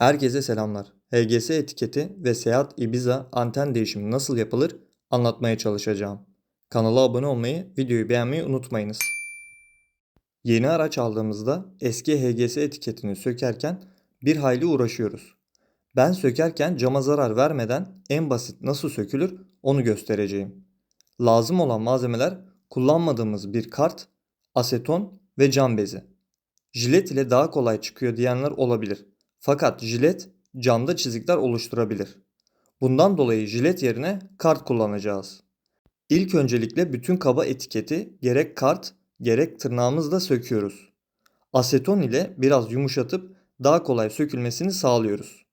Herkese selamlar. HGS etiketi ve Seat Ibiza anten değişimi nasıl yapılır anlatmaya çalışacağım. Kanala abone olmayı, videoyu beğenmeyi unutmayınız. Yeni araç aldığımızda eski HGS etiketini sökerken bir hayli uğraşıyoruz. Ben sökerken cama zarar vermeden en basit nasıl sökülür onu göstereceğim. Lazım olan malzemeler kullanmadığımız bir kart, aseton ve cam bezi. Jilet ile daha kolay çıkıyor diyenler olabilir. Fakat jilet camda çizikler oluşturabilir. Bundan dolayı jilet yerine kart kullanacağız. İlk öncelikle bütün kaba etiketi gerek kart gerek tırnağımızla söküyoruz. Aseton ile biraz yumuşatıp daha kolay sökülmesini sağlıyoruz.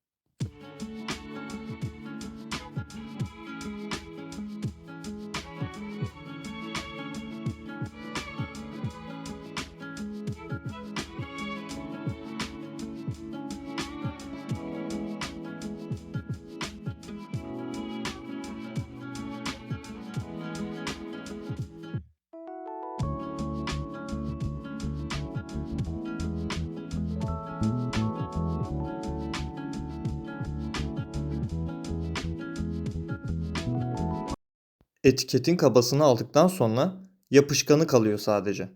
Etiketin kabasını aldıktan sonra yapışkanı kalıyor sadece.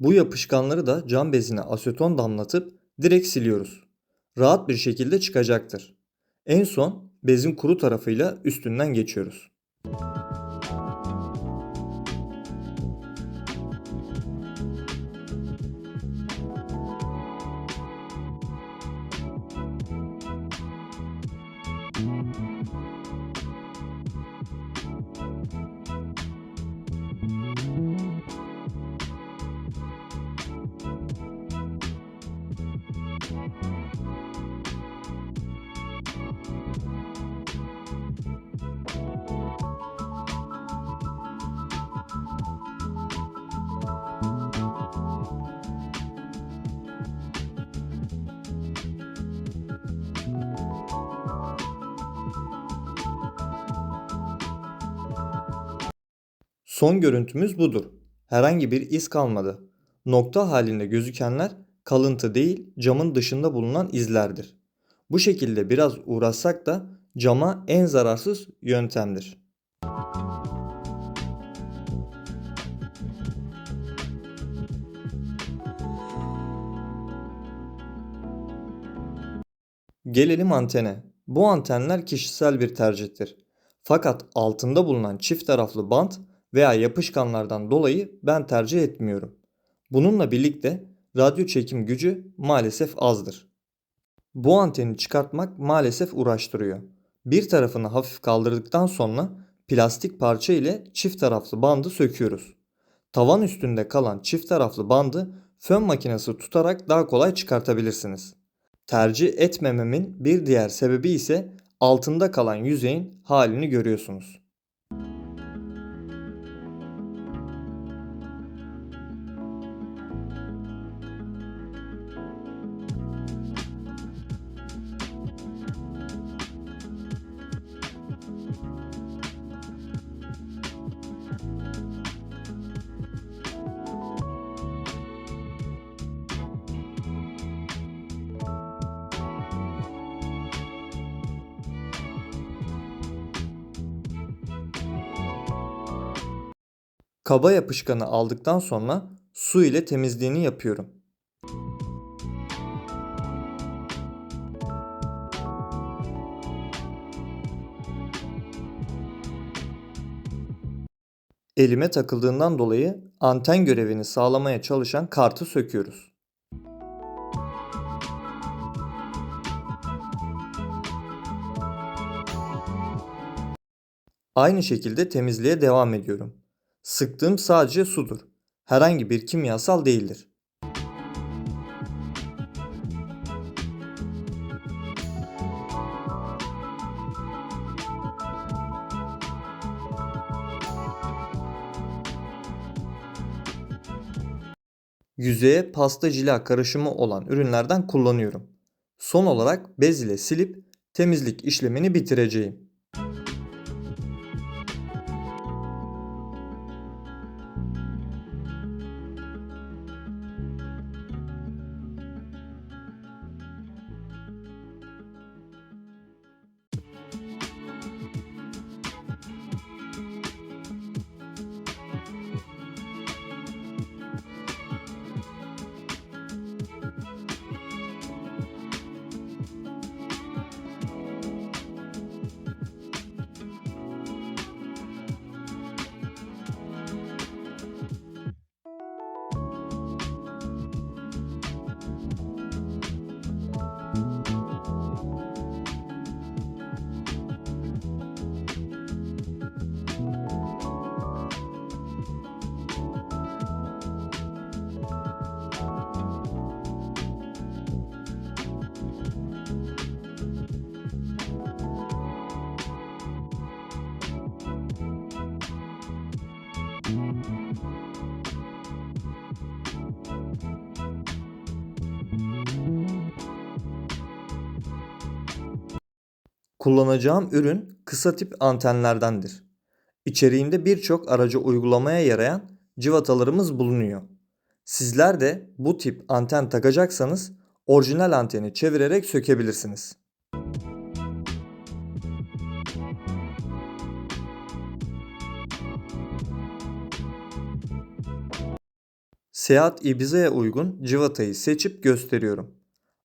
Bu yapışkanları da cam bezine aseton damlatıp direkt siliyoruz. Rahat bir şekilde çıkacaktır. En son bezin kuru tarafıyla üstünden geçiyoruz. Son görüntümüz budur. Herhangi bir iz kalmadı. Nokta halinde gözükenler kalıntı değil camın dışında bulunan izlerdir. Bu şekilde biraz uğraşsak da cama en zararsız yöntemdir. Gelelim antene. Bu antenler kişisel bir tercihtir. Fakat altında bulunan çift taraflı bant veya yapışkanlardan dolayı ben tercih etmiyorum. Bununla birlikte radyo çekim gücü maalesef azdır. Bu anteni çıkartmak maalesef uğraştırıyor. Bir tarafını hafif kaldırdıktan sonra plastik parça ile çift taraflı bandı söküyoruz. Tavan üstünde kalan çift taraflı bandı fön makinesi tutarak daha kolay çıkartabilirsiniz. Tercih etmememin bir diğer sebebi ise altında kalan yüzeyin halini görüyorsunuz. Kaba yapışkanı aldıktan sonra su ile temizliğini yapıyorum. Elime takıldığından dolayı anten görevini sağlamaya çalışan kartı söküyoruz. Aynı şekilde temizliğe devam ediyorum. Sıktığım sadece sudur. Herhangi bir kimyasal değildir. Yüzeye pasta cila karışımı olan ürünlerden kullanıyorum. Son olarak bez ile silip temizlik işlemini bitireceğim. Kullanacağım ürün kısa tip antenlerdendir. İçeriğinde birçok araca uygulamaya yarayan cıvatalarımız bulunuyor. Sizler de bu tip anten takacaksanız orijinal anteni çevirerek sökebilirsiniz. Seat Ibiza'ya uygun cıvatayı seçip gösteriyorum.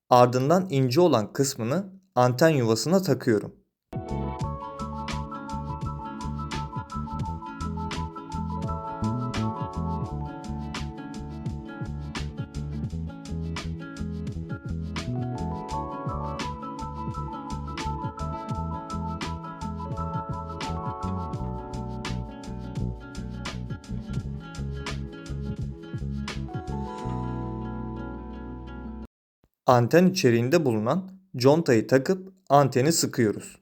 Ardından ince olan kısmını anten yuvasına takıyorum. Anten içeriğinde bulunan contayı takıp anteni sıkıyoruz.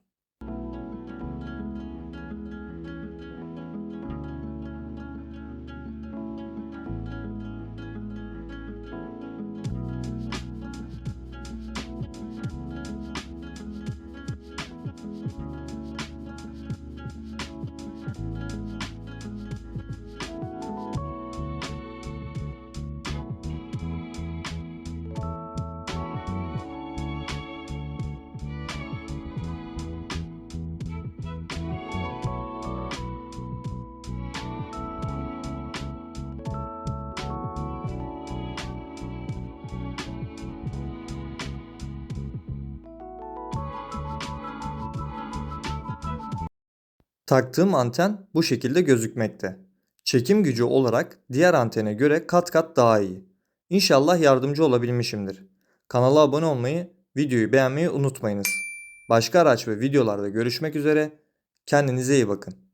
Taktığım anten bu şekilde gözükmekte. Çekim gücü olarak diğer antene göre kat kat daha iyi. İnşallah yardımcı olabilmişimdir. Kanala abone olmayı, videoyu beğenmeyi unutmayınız. Başka araç ve videolarda görüşmek üzere. Kendinize iyi bakın.